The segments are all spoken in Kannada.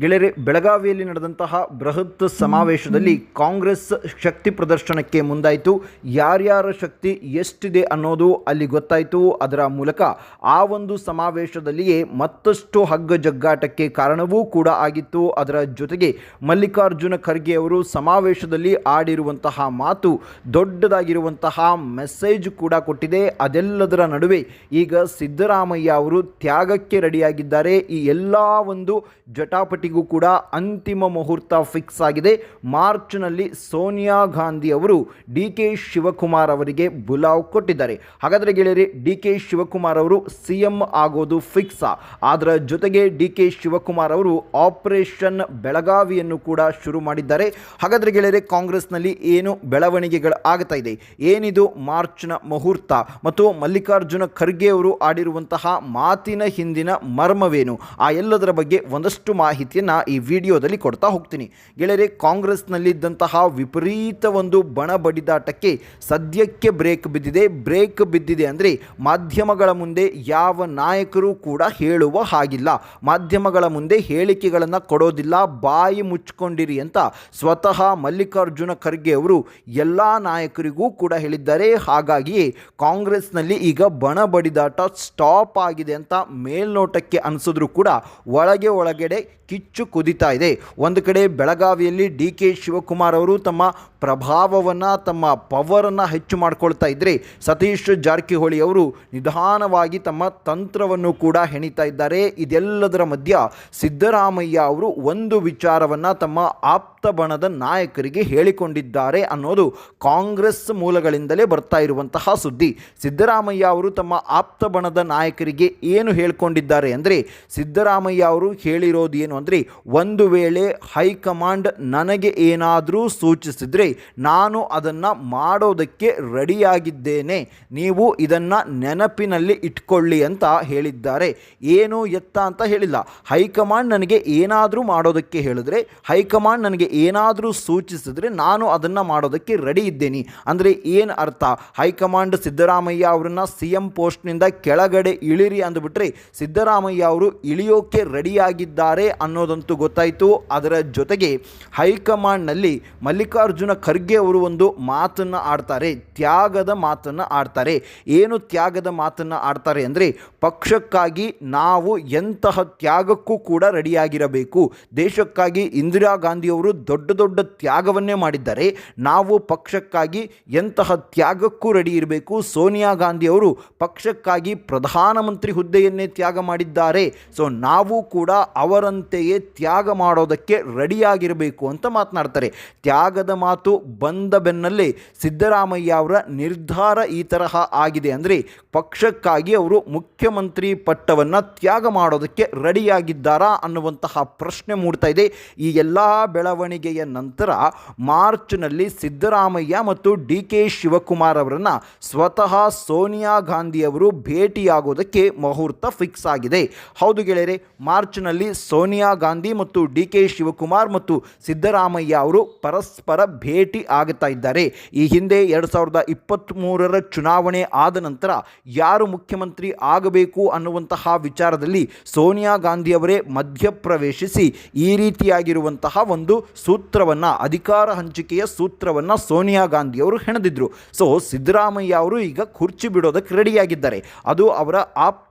ಗೆಳೆಯರೆ, ಬೆಳಗಾವಿಯಲ್ಲಿ ನಡೆದಂತಹ ಬೃಹತ್ ಸಮಾವೇಶದಲ್ಲಿ ಕಾಂಗ್ರೆಸ್ ಶಕ್ತಿ ಪ್ರದರ್ಶನಕ್ಕೆ ಮುಂದಾಯಿತು. ಯಾರ್ಯಾರ ಶಕ್ತಿ ಎಷ್ಟಿದೆ ಅನ್ನೋದು ಅಲ್ಲಿ ಗೊತ್ತಾಯಿತು. ಅದರ ಮೂಲಕ ಆ ಒಂದು ಸಮಾವೇಶದಲ್ಲಿಯೇ ಮತ್ತಷ್ಟು ಹಗ್ಗ ಜಗ್ಗಾಟಕ್ಕೆ ಕಾರಣವೂ ಕೂಡ ಆಗಿತ್ತು. ಅದರ ಜೊತೆಗೆ ಮಲ್ಲಿಕಾರ್ಜುನ ಖರ್ಗೆ ಅವರು ಸಮಾವೇಶದಲ್ಲಿ ಆಡಿರುವಂತಹ ಮಾತು, ದೊಡ್ಡದಾಗಿರುವಂತಹ ಮೆಸೇಜ್ ಕೂಡ ಕೊಟ್ಟಿದೆ. ಅದೆಲ್ಲದರ ನಡುವೆ ಈಗ ಸಿದ್ದರಾಮಯ್ಯ ಅವರು ತ್ಯಾಗಕ್ಕೆ ರೆಡಿಯಾಗಿದ್ದಾರೆ. ಈ ಎಲ್ಲ ಒಂದು ಕೂಡ ಅಂತಿಮ ಮುಹೂರ್ತ ಫಿಕ್ಸ್ ಆಗಿದೆ. ಮಾರ್ಚ್ನಲ್ಲಿ ಸೋನಿಯಾ ಗಾಂಧಿ ಅವರು ಡಿ ಕೆ ಶಿವಕುಮಾರ್ ಅವರಿಗೆ ಬುಲಾವ್ ಕೊಟ್ಟಿದ್ದಾರೆ. ಹಾಗಾದರೆ ಗೆಳೆಯರೆ, ಡಿ ಕೆ ಶಿವಕುಮಾರ್ ಅವರು ಸಿ ಎಂ ಆಗೋದು ಫಿಕ್ಸ್ ಅದರ ಜೊತೆಗೆ ಡಿ ಕೆ ಶಿವಕುಮಾರ್ ಅವರು ಆಪರೇಷನ್ ಬೆಳಗಾವಿಯನ್ನು ಕೂಡ ಶುರು ಮಾಡಿದ್ದಾರೆ. ಹಾಗಾದರೆ ಗೆಳೆಯರೆ, ಕಾಂಗ್ರೆಸ್ನಲ್ಲಿ ಏನು ಬೆಳವಣಿಗೆಗಳು ಆಗ್ತಾ ಇದೆ? ಏನಿದು ಮಾರ್ಚ್ನ ಮುಹೂರ್ತ? ಮತ್ತು ಮಲ್ಲಿಕಾರ್ಜುನ ಖರ್ಗೆ ಅವರು ಆಡಿರುವಂತಹ ಮಾತಿನ ಹಿಂದಿನ ಮರ್ಮವೇನು? ಆ ಎಲ್ಲದರ ಬಗ್ಗೆ ಒಂದಷ್ಟು ಮಾಹಿತಿಯನ್ನು ಈ ವಿಡಿಯೋದಲ್ಲಿ ಕೊಡ್ತಾ ಹೋಗ್ತೀನಿ. ಗೆಳೆಯರೆ, ಕಾಂಗ್ರೆಸ್ನಲ್ಲಿದ್ದಂತಹ ವಿಪರೀತ ಒಂದು ಬಣ ಬಡಿದಾಟಕ್ಕೆ ಸದ್ಯಕ್ಕೆ ಬ್ರೇಕ್ ಬಿದ್ದಿದೆ. ಬ್ರೇಕ್ ಬಿದ್ದಿದೆ ಅಂದರೆ ಮಾಧ್ಯಮಗಳ ಮುಂದೆ ಯಾವ ನಾಯಕರು ಕೂಡ ಹೇಳುವ ಹಾಗಿಲ್ಲ. ಮಾಧ್ಯಮಗಳ ಮುಂದೆ ಹೇಳಿಕೆಗಳನ್ನು ಕೊಡೋದಿಲ್ಲ. ಬಾಯಿ ಮುಚ್ಚಿಕೊಂಡಿರಿ ಅಂತ ಸ್ವತಃ ಮಲ್ಲಿಕಾರ್ಜುನ ಖರ್ಗೆ ಅವರು ಎಲ್ಲ ನಾಯಕರಿಗೂ ಕೂಡ ಹೇಳಿದ್ದಾರೆ. ಹಾಗಾಗಿಯೇ ಕಾಂಗ್ರೆಸ್ನಲ್ಲಿ ಈಗ ಬಣ ಬಡಿದಾಟ ಸ್ಟಾಪ್ ಆಗಿದೆ ಅಂತ ಮೇಲ್ನೋಟಕ್ಕೆ ಅನಿಸಿದ್ರು ಕೂಡ ಒಳಗೆ ಒಳಗಡೆ ಕಿಚ್ಚು ಕುದಿತಾ ಇದೆ. ಒಂದು ಕಡೆ ಬೆಳಗಾವಿಯಲ್ಲಿ ಡಿ ಕೆ ಶಿವಕುಮಾರ್ ಅವರು ತಮ್ಮ ಪ್ರಭಾವವನ್ನು, ತಮ್ಮ ಪವರನ್ನು ಹೆಚ್ಚು ಮಾಡ್ಕೊಳ್ತಾ ಇದ್ದರೆ ಸತೀಶ್ ಜಾರಕಿಹೊಳಿ ಅವರು ನಿಧಾನವಾಗಿ ತಮ್ಮ ತಂತ್ರವನ್ನು ಕೂಡ ಹೆಣಿತಾ ಇದ್ದಾರೆ. ಇದೆಲ್ಲದರ ಮಧ್ಯ ಸಿದ್ದರಾಮಯ್ಯ ಅವರು ಒಂದು ವಿಚಾರವನ್ನು ತಮ್ಮ ಆಪ್ತ ಬಣದ ನಾಯಕರಿಗೆ ಹೇಳಿಕೊಂಡಿದ್ದಾರೆ ಅನ್ನೋದು ಕಾಂಗ್ರೆಸ್ ಮೂಲಗಳಿಂದಲೇ ಬರ್ತಾ ಇರುವಂತಹ ಸುದ್ದಿ. ಸಿದ್ದರಾಮಯ್ಯ ಅವರು ತಮ್ಮ ಆಪ್ತ ಬಣದ ನಾಯಕರಿಗೆ ಏನು ಹೇಳಿಕೊಂಡಿದ್ದಾರೆ ಅಂದರೆ, ಸಿದ್ದರಾಮಯ್ಯ ಅವರು ಹೇಳಿರೋದು ಏನು ಅಂದರೆ, ಒಂದು ವೇಳೆ ಹೈಕಮಾಂಡ್ ನನಗೆ ಏನಾದರೂ ಸೂಚಿಸಿದರೆ ನಾನು ಅದನ್ನು ಮಾಡೋದಕ್ಕೆ ರೆಡಿಯಾಗಿದ್ದೇನೆ. ನೀವು ಇದನ್ನು ನೆನಪಿನಲ್ಲಿ ಇಟ್ಕೊಳ್ಳಿ ಅಂತ ಹೇಳಿದ್ದಾರೆ. ಏನು ಎತ್ತ ಅಂತ ಹೇಳಿಲ್ಲ. ಹೈಕಮಾಂಡ್ ನನಗೆ ಏನಾದರೂ ಮಾಡೋದಕ್ಕೆ ಹೇಳಿದ್ರೆ, ಹೈಕಮಾಂಡ್ ನನಗೆ ಏನಾದರೂ ಸೂಚಿಸಿದ್ರೆ ನಾನು ಅದನ್ನು ಮಾಡೋದಕ್ಕೆ ರೆಡಿ ಇದ್ದೇನೆ. ಅಂದರೆ ಏನು ಅರ್ಥ? ಹೈಕಮಾಂಡ್ ಸಿದ್ದರಾಮಯ್ಯ ಅವರನ್ನು ಸಿ ಎಂ ಪೋಸ್ಟ್ನಿಂದ ಕೆಳಗಡೆ ಇಳಿರಿ ಅಂದುಬಿಟ್ರೆ ಸಿದ್ದರಾಮಯ್ಯ ಅವರು ಇಳಿಯೋಕೆ ರೆಡಿಯಾಗಿದ್ದಾರೆ ಅನ್ನೋದಂತೂ ಗೊತ್ತಾಯಿತು. ಅದರ ಜೊತೆಗೆ ಹೈಕಮಾಂಡ್ನಲ್ಲಿ ಮಲ್ಲಿಕಾರ್ಜುನ ಖರ್ಗೆ ಅವರು ಒಂದು ಮಾತನ್ನು ಆಡ್ತಾರೆ. ತ್ಯಾಗದ ಮಾತನ್ನು ಆಡ್ತಾರೆ. ಏನು ತ್ಯಾಗದ ಮಾತನ್ನು ಆಡ್ತಾರೆ ಅಂದರೆ ಪಕ್ಷಕ್ಕಾಗಿ ನಾವು ಎಂತಹ ತ್ಯಾಗಕ್ಕೂ ಕೂಡ ರೆಡಿಯಾಗಿರಬೇಕು ದೇಶಕ್ಕಾಗಿ ಇಂದಿರಾ ಗಾಂಧಿಯವರು ದೊಡ್ಡ ದೊಡ್ಡ ತ್ಯಾಗವನ್ನೇ ಮಾಡಿದ್ದಾರೆ. ನಾವು ಪಕ್ಷಕ್ಕಾಗಿ ಎಂತಹ ತ್ಯಾಗಕ್ಕೂ ರೆಡಿ ಇರಬೇಕು. ಸೋನಿಯಾ ಗಾಂಧಿ ಅವರು ಪಕ್ಷಕ್ಕಾಗಿ ಪ್ರಧಾನಮಂತ್ರಿ ಹುದ್ದೆಯನ್ನೇ ತ್ಯಾಗ ಮಾಡಿದ್ದಾರೆ. ಸೊ ನಾವು ಕೂಡ ಅವರಂತೆಯೇ ತ್ಯಾಗ ಮಾಡೋದಕ್ಕೆ ರೆಡಿಯಾಗಿರಬೇಕು ಅಂತ ಮಾತನಾಡ್ತಾರೆ. ತ್ಯಾಗದ ಮಾತು ಬಂದ ಬೆನ್ನಲ್ಲೇ ಸಿದ್ದರಾಮಯ್ಯ ಅವರ ನಿರ್ಧಾರ ಈ ತರಹ ಆಗಿದೆ ಅಂದರೆ ಪಕ್ಷಕ್ಕಾಗಿ ಅವರು ಮುಖ್ಯಮಂತ್ರಿ ಪಟ್ಟವನ್ನು ತ್ಯಾಗ ಮಾಡೋದಕ್ಕೆ ರೆಡಿಯಾಗಿದ್ದಾರಾ ಅನ್ನುವಂತಹ ಪ್ರಶ್ನೆ ಮೂಡ್ತಾ ಇದೆ. ಈ ಎಲ್ಲ ಬೆಳವಣಿಗೆಯ ನಂತರ ಮಾರ್ಚ್ನಲ್ಲಿ ಸಿದ್ದರಾಮಯ್ಯ ಮತ್ತು ಡಿ ಕೆ ಶಿವಕುಮಾರ್ ಅವರನ್ನು ಸ್ವತಃ ಸೋನಿಯಾ ಗಾಂಧಿ ಅವರು ಭೇಟಿಯಾಗೋದಕ್ಕೆ ಮುಹೂರ್ತ ಫಿಕ್ಸ್ ಆಗಿದೆ. ಹೌದು ಗೆಳೆಯರೆ, ಮಾರ್ಚ್ನಲ್ಲಿ ಸೋನಿಯಾ ಗಾಂಧಿ ಮತ್ತು ಡಿ ಕೆ ಶಿವಕುಮಾರ್ ಮತ್ತು ಸಿದ್ದರಾಮಯ್ಯ ಅವರು ಪರಸ್ಪರ ಭೇಟಿ ಆಗುತ್ತಾ ಇದ್ದಾರೆ. ಈ ಹಿಂದೆ ಎರಡು ಸಾವಿರದ ಇಪ್ಪತ್ತ್ಮೂರರ ಚುನಾವಣೆ ಆದ ನಂತರ ಯಾರು ಮುಖ್ಯಮಂತ್ರಿ ಆಗಬೇಕು ಅನ್ನುವಂತಹ ವಿಚಾರದಲ್ಲಿ ಸೋನಿಯಾ ಗಾಂಧಿ ಅವರೇ ಮಧ್ಯಪ್ರವೇಶಿಸಿ ಈ ರೀತಿಯಾಗಿರುವಂತಹ ಒಂದು ಸೂತ್ರವನ್ನು, ಅಧಿಕಾರ ಹಂಚಿಕೆಯ ಸೂತ್ರವನ್ನು ಸೋನಿಯಾ ಗಾಂಧಿಯವರು ಹೆಣೆದಿದ್ರು. ಸೊ ಸಿದ್ದರಾಮಯ್ಯ ಅವರು ಈಗ ಕುರ್ಚಿ ಬಿಡೋದಕ್ಕೆ ರೆಡಿಯಾಗಿದ್ದಾರೆ ಅದು ಅವರ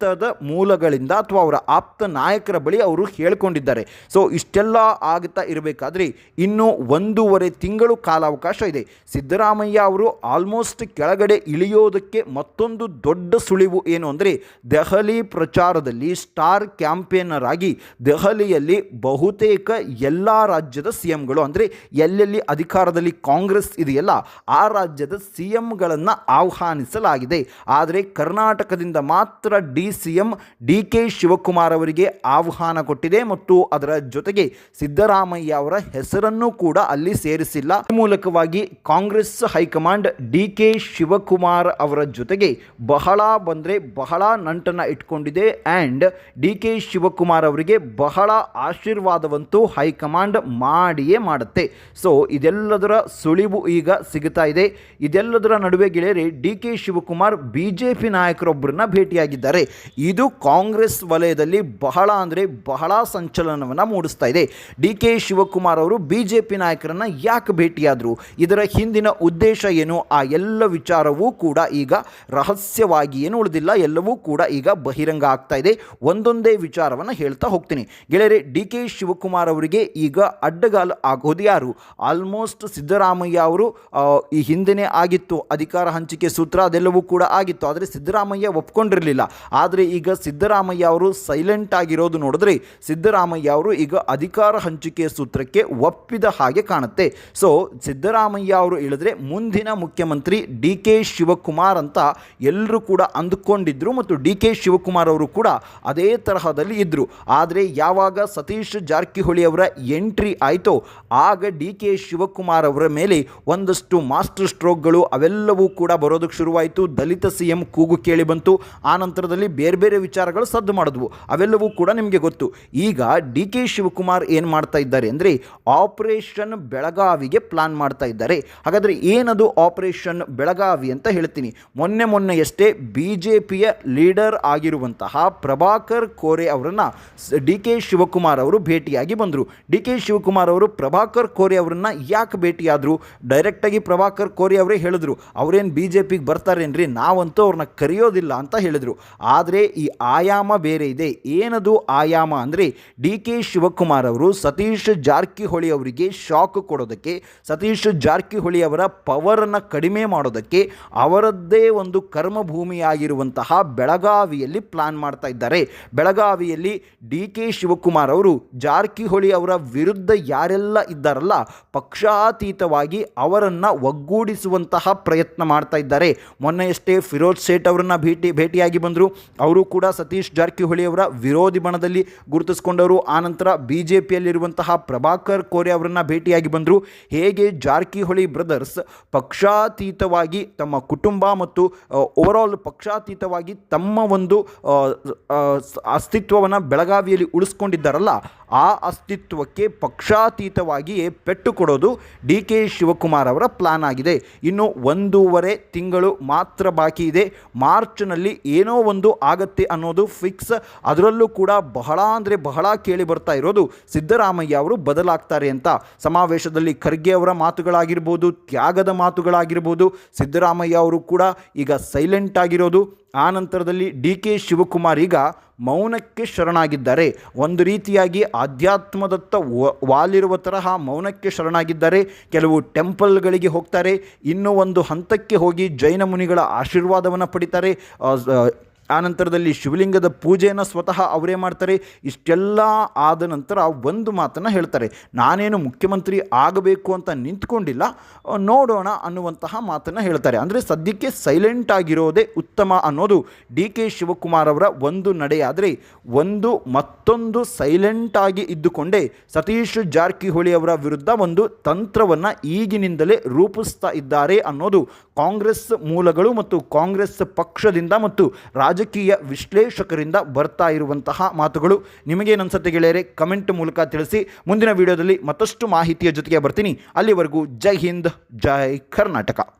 ಆಪ್ತದ ಮೂಲಗಳಿಂದ ಅಥವಾ ಅವರ ಆಪ್ತ ನಾಯಕರ ಬಳಿ ಅವರು ಹೇಳ್ಕೊಂಡಿದ್ದಾರೆ. ಸೊ ಇಷ್ಟೆಲ್ಲ ಆಗ್ತಾ ಇರಬೇಕಾದ್ರೆ ಇನ್ನೂ ಒಂದೂವರೆ ತಿಂಗಳು ಕಾಲಾವಕಾಶ ಇದೆ. ಸಿದ್ದರಾಮಯ್ಯ ಅವರು ಆಲ್ಮೋಸ್ಟ್ ಕೆಳಗಡೆ ಇಳಿಯೋದಕ್ಕೆ ಮತ್ತೊಂದು ದೊಡ್ಡ ಸುಳಿವು ಏನು ಅಂದರೆ, ದೆಹಲಿ ಪ್ರಚಾರದಲ್ಲಿ ಸ್ಟಾರ್ ಕ್ಯಾಂಪೇನರ್ ಆಗಿ ದೆಹಲಿಯಲ್ಲಿ ಬಹುತೇಕ ಎಲ್ಲ ರಾಜ್ಯದ ಸಿ ಎಂಗಳು ಅಂದರೆ, ಎಲ್ಲೆಲ್ಲಿ ಅಧಿಕಾರದಲ್ಲಿ ಕಾಂಗ್ರೆಸ್ ಇದೆಯಲ್ಲ, ಆ ರಾಜ್ಯದ ಸಿ ಎಂಗಳನ್ನು ಆಹ್ವಾನಿಸಲಾಗಿದೆ. ಆದರೆ ಕರ್ನಾಟಕದಿಂದ ಮಾತ್ರ D C M D K Shivakumar ಅವರಿಗೆ ಆಹ್ವಾನ ಕೊಟ್ಟಿದೆ ಮತ್ತು ಅದರ ಜೊತೆಗೆ ಸಿದ್ದರಾಮಯ್ಯ ಅವರ ಹೆಸರನ್ನು ಕೂಡ ಅಲ್ಲಿ ಸೇರಿಸಿಲ್ಲ. ಮೂಲಕವಾಗಿ Congress high command D K Shivakumar ಅವರ ಜೊತೆಗೆ ಬಹಳ ಬಂದರೆ ಬಹಳ ನಂಟನ್ನು ಇಟ್ಕೊಂಡಿದೆ ಆ್ಯಂಡ್ ಡಿ ಕೆ ಶಿವಕುಮಾರ್ ಅವರಿಗೆ ಬಹಳ ಆಶೀರ್ವಾದವಂತೂ ಹೈಕಮಾಂಡ್ ಮಾಡಿಯೇ ಮಾಡುತ್ತೆ. ಸೊ ಇದೆಲ್ಲದರ ಸುಳಿವು ಈಗ ಸಿಗುತ್ತಾ ಇದೆ. ಇದೆಲ್ಲದರ ನಡುವೆ ಗೆಳೆಯರೆ, ಡಿ ಕೆ ಶಿವಕುಮಾರ್ ಬಿಜೆಪಿ ನಾಯಕರೊಬ್ಬರನ್ನ ಭೇಟಿಯಾಗಿದ್ದಾರೆ. ಇದು ಕಾಂಗ್ರೆಸ್ ವಲಯದಲ್ಲಿ ಬಹಳ ಅಂದರೆ ಬಹಳ ಸಂಚಲನವನ್ನು ಮೂಡಿಸ್ತಾ ಇದೆ. ಡಿ ಕೆ ಶಿವಕುಮಾರ್ ಅವರು ಬಿ ಜೆ ಪಿ ನಾಯಕರನ್ನು ಯಾಕೆ ಭೇಟಿಯಾದರು? ಇದರ ಹಿಂದಿನ ಉದ್ದೇಶ ಏನು? ಆ ಎಲ್ಲ ವಿಚಾರವೂ ಕೂಡ ಈಗ ರಹಸ್ಯವಾಗಿ ಏನು ಉಳಿದಿಲ್ಲ, ಎಲ್ಲವೂ ಕೂಡ ಈಗ ಬಹಿರಂಗ ಆಗ್ತಾ ಇದೆ. ಒಂದೊಂದೇ ವಿಚಾರವನ್ನು ಹೇಳ್ತಾ ಹೋಗ್ತೀನಿ. ಗೆಳೆಯರೆ, ಡಿ ಕೆ ಶಿವಕುಮಾರ್ ಅವರಿಗೆ ಈಗ ಅಡ್ಡಗಾಲು ಆಗೋದು ಯಾರು? ಆಲ್ಮೋಸ್ಟ್ ಸಿದ್ದರಾಮಯ್ಯ ಅವರು ಈ ಹಿಂದೆನೇ ಆಗಿತ್ತು. ಅಧಿಕಾರ ಹಂಚಿಕೆ ಸೂತ್ರ ಅದೆಲ್ಲವೂ ಕೂಡ ಆಗಿತ್ತು. ಆದರೆ ಸಿದ್ದರಾಮಯ್ಯ ಒಪ್ಕೊಂಡಿರಲಿಲ್ಲ. ಆದರೆ ಈಗ ಸಿದ್ದರಾಮಯ್ಯ ಅವರು ಸೈಲೆಂಟ್ ಆಗಿರೋದು ನೋಡಿದ್ರೆ ಸಿದ್ದರಾಮಯ್ಯ ಅವರು ಈಗ ಅಧಿಕಾರ ಹಂಚಿಕೆ ಸೂತ್ರಕ್ಕೆ ಒಪ್ಪಿದ ಹಾಗೆ ಕಾಣುತ್ತೆ. ಸೊ ಸಿದ್ದರಾಮಯ್ಯ ಅವರು ಹೇಳಿದ್ರೆ ಮುಂದಿನ ಮುಖ್ಯಮಂತ್ರಿ ಡಿ ಕೆ ಶಿವಕುಮಾರ್ ಅಂತ ಎಲ್ಲರೂ ಕೂಡ ಅಂದುಕೊಂಡಿದ್ರು ಮತ್ತು ಡಿ ಕೆ ಶಿವಕುಮಾರ್ ಅವರು ಕೂಡ ಅದೇ ತರಹದಲ್ಲಿ ಇದ್ದರು ಆದರೆ ಯಾವಾಗ ಸತೀಶ್ ಜಾರಕಿಹೊಳಿ ಅವರ ಎಂಟ್ರಿ ಆಯಿತೋ, ಆಗ ಡಿ ಕೆ ಶಿವಕುಮಾರ್ ಅವರ ಮೇಲೆ ಒಂದಷ್ಟು ಮಾಸ್ಟರ್ ಸ್ಟ್ರೋಕ್ಗಳು ಅವೆಲ್ಲವೂ ಕೂಡ ಬರೋದಕ್ಕೆ ಶುರುವಾಯಿತು. ದಲಿತ ಸಿ ಎಂ ಕೂಗು ಕೇಳಿ ಬಂತು. ಆ ನಂತರದಲ್ಲಿ ಬೇರೆ ಬೇರೆ ವಿಚಾರಗಳು ಸದ್ದು ಮಾಡಿದ್ವು. ಅವೆಲ್ಲವೂ ಕೂಡ ನಿಮಗೆ ಗೊತ್ತು. ಈಗ ಡಿ ಕೆ ಶಿವಕುಮಾರ್ ಏನು ಮಾಡ್ತಾ ಇದ್ದಾರೆ ಅಂದರೆ ಆಪರೇಷನ್ ಬೆಳಗಾವಿಗೆ ಪ್ಲಾನ್ ಮಾಡ್ತಾ ಇದ್ದಾರೆ. ಹಾಗಾದರೆ ಏನದು ಆಪರೇಷನ್ ಬೆಳಗಾವಿ ಅಂತ ಹೇಳ್ತೀನಿ. ಮೊನ್ನೆ ಮೊನ್ನೆಯಷ್ಟೇ ಬಿ ಜೆ ಪಿಯ ಲೀಡರ್ ಆಗಿರುವಂತಹ ಪ್ರಭಾಕರ್ ಕೋರೆ ಅವರನ್ನು ಡಿ ಕೆ ಶಿವಕುಮಾರ್ ಅವರು ಭೇಟಿಯಾಗಿ ಬಂದರು. ಡಿ ಕೆ ಶಿವಕುಮಾರ್ ಅವರು ಪ್ರಭಾಕರ್ ಕೋರೆ ಅವರನ್ನು ಯಾಕೆ ಭೇಟಿಯಾದರು? ಡೈರೆಕ್ಟಾಗಿ ಪ್ರಭಾಕರ್ ಕೋರೆ ಅವರೇ ಹೇಳಿದ್ರು. ಅವರೇನು ಬಿ ಜೆ ಪಿಗೆ ಬರ್ತಾರೇನ್ರಿ? ನಾವಂತೂ ಅವ್ರನ್ನ ಕರೆಯೋದಿಲ್ಲ ಅಂತ ಹೇಳಿದರು. ಆದರೆ ಈ ಆಯಾಮ ಬೇರೆ ಇದೆ. ಏನದು ಆಯಾಮ ಅಂದರೆ ಡಿ ಕೆ ಶಿವಕುಮಾರ್ ಅವರು ಸತೀಶ್ ಜಾರಕಿಹೊಳಿ ಅವರಿಗೆ ಶಾಕ್ ಕೊಡೋದಕ್ಕೆ, ಸತೀಶ್ ಜಾರಕಿಹೊಳಿ ಅವರ ಪವರನ್ನು ಕಡಿಮೆ ಮಾಡೋದಕ್ಕೆ ಅವರದ್ದೇ ಒಂದು ಕರ್ಮಭೂಮಿಯಾಗಿರುವಂತಹ ಬೆಳಗಾವಿಯಲ್ಲಿ ಪ್ಲಾನ್ ಮಾಡ್ತಾ ಇದ್ದಾರೆ. ಬೆಳಗಾವಿಯಲ್ಲಿ ಡಿ ಕೆ ಶಿವಕುಮಾರ್ ಅವರು ಜಾರಕಿಹೊಳಿ ಅವರ ವಿರುದ್ಧ ಯಾರೆಲ್ಲ ಇದ್ದಾರಲ್ಲ, ಪಕ್ಷಾತೀತವಾಗಿ ಅವರನ್ನು ಒಗ್ಗೂಡಿಸುವಂತಹ ಪ್ರಯತ್ನ ಮಾಡ್ತಾ ಇದ್ದಾರೆ. ಮೊನ್ನೆಯಷ್ಟೇ ಫಿರೋಜ್ ಸೇಠ್ ಅವರನ್ನು ಭೇಟಿ, ಭೇಟಿಯಾಗಿ ಬಂದರು. ಅವರು ಕೂಡ ಸತೀಶ್ ಜಾರಕಿಹೊಳಿ ಅವರ ವಿರೋಧಿ ಬಣದಲ್ಲಿ ಗುರುತಿಸಿಕೊಂಡವರು ಆನಂತರ ಬಿ ಜೆ ಪಿಯಲ್ಲಿರುವಂತಹ ಪ್ರಭಾಕರ್ ಕೋರೆ ಅವರನ್ನು ಭೇಟಿಯಾಗಿ ಬಂದರು. ಹೇಗೆ ಜಾರಕಿಹೊಳಿ ಬ್ರದರ್ಸ್ ಪಕ್ಷಾತೀತವಾಗಿ ತಮ್ಮ ಕುಟುಂಬ ಮತ್ತು ಓವರಾಲ್ ಪಕ್ಷಾತೀತವಾಗಿ ತಮ್ಮ ಒಂದು ಅಸ್ತಿತ್ವವನ್ನು ಬೆಳಗಾವಿಯಲ್ಲಿ ಉಳಿಸ್ಕೊಂಡಿದ್ದಾರಲ್ಲ, ಆ ಅಸ್ತಿತ್ವಕ್ಕೆ ಪಕ್ಷಾತೀತವಾಗಿಯೇ ಪೆಟ್ಟು ಕೊಡೋದು ಡಿ ಕೆ ಶಿವಕುಮಾರ್ ಅವರ ಪ್ಲಾನ್ ಆಗಿದೆ. ಇನ್ನು ಒಂದೂವರೆ ತಿಂಗಳು ಮಾತ್ರ ಬಾಕಿ ಇದೆ. ಮಾರ್ಚ್ನಲ್ಲಿ ಏನೋ ಒಂದು ಆಗತ್ತೆ ಅನ್ನೋದು ಫಿಕ್ಸ್ ಅದರಲ್ಲೂ ಕೂಡ ಬಹಳ ಅಂದರೆ ಬಹಳ ಕೇಳಿ ಬರ್ತಾ ಇರೋದು ಸಿದ್ದರಾಮಯ್ಯ ಅವರು ಬದಲಾಗ್ತಾರೆ ಅಂತ. ಸಮಾವೇಶದಲ್ಲಿ ಖರ್ಗೆ ಅವರ ಮಾತುಗಳಾಗಿರ್ಬೋದು, ತ್ಯಾಗದ ಮಾತುಗಳಾಗಿರ್ಬೋದು, ಸಿದ್ದರಾಮಯ್ಯ ಅವರು ಕೂಡ ಈಗ ಸೈಲೆಂಟ್ ಆಗಿರೋದು. ಆ ನಂತರದಲ್ಲಿ ಡಿ ಕೆ ಶಿವಕುಮಾರ್ ಈಗ ಮೌನಕ್ಕೆ ಶರಣಾಗಿದ್ದಾರೆ. ಒಂದು ರೀತಿಯಾಗಿ ಆಧ್ಯಾತ್ಮದತ್ತ ವಾಲಿರುವ ತರಹ ಮೌನಕ್ಕೆ ಶರಣಾಗಿದ್ದಾರೆ. ಕೆಲವು ಟೆಂಪಲ್ಗಳಿಗೆ ಹೋಗ್ತಾರೆ. ಇನ್ನೂ ಒಂದು ಹಂತಕ್ಕೆ ಹೋಗಿ ಜೈನ ಮುನಿಗಳ ಆಶೀರ್ವಾದವನ್ನು ಪಡಿತಾರೆ. ಆ, ನಂತರದಲ್ಲಿ ಶಿವಲಿಂಗದ ಪೂಜೆಯನ್ನು ಸ್ವತಃ ಅವರೇ ಮಾಡ್ತಾರೆ. ಇಷ್ಟೆಲ್ಲ ಆದ ನಂತರ ಒಂದು ಮಾತನ್ನು ಹೇಳ್ತಾರೆ. ನಾನೇನು ಮುಖ್ಯಮಂತ್ರಿ ಆಗಬೇಕು ಅಂತ ನಿಂತ್ಕೊಂಡಿಲ್ಲ ನೋಡೋಣ ಅನ್ನುವಂತಹ ಮಾತನ್ನು ಹೇಳ್ತಾರೆ. ಅಂದರೆ ಸದ್ಯಕ್ಕೆ ಸೈಲೆಂಟ್ ಆಗಿರೋದೇ ಉತ್ತಮ ಅನ್ನೋದು ಡಿ ಕೆ ಶಿವಕುಮಾರ್ ಅವರ ಒಂದು ನಡೆಯಾದರೆ ಒಂದು ಮತ್ತೊಂದು ಸೈಲೆಂಟ್ ಆಗಿ ಇದ್ದುಕೊಂಡೇ ಸತೀಶ್ ಜಾರಕಿಹೊಳಿ ಅವರ ವಿರುದ್ಧ ಒಂದು ತಂತ್ರವನ್ನು ಈಗಿನಿಂದಲೇ ರೂಪಿಸ್ತಾ ಇದ್ದಾರೆ ಅನ್ನೋದು ಕಾಂಗ್ರೆಸ್ ಮೂಲಗಳು ಮತ್ತು ಕಾಂಗ್ರೆಸ್ ಪಕ್ಷದಿಂದ ಮತ್ತು ರಾಜಕೀಯ ವಿಶ್ಲೇಷಕರಿಂದ ಬರ್ತಾ ಇರುವಂತಹ ಮಾತುಗಳು. ನಿಮಗೇನನ್ಸುತ್ತೆ ಗೆಳೆಯರೆ, ಕಮೆಂಟ್ ಮೂಲಕ ತಿಳಿಸಿ. ಮುಂದಿನ ವಿಡಿಯೋದಲ್ಲಿ ಮತ್ತಷ್ಟು ಮಾಹಿತಿಯ ಜೊತೆಗೆ ಬರ್ತೀನಿ. ಅಲ್ಲಿವರೆಗೂ ಜೈ ಹಿಂದ್, ಜೈ ಕರ್ನಾಟಕ.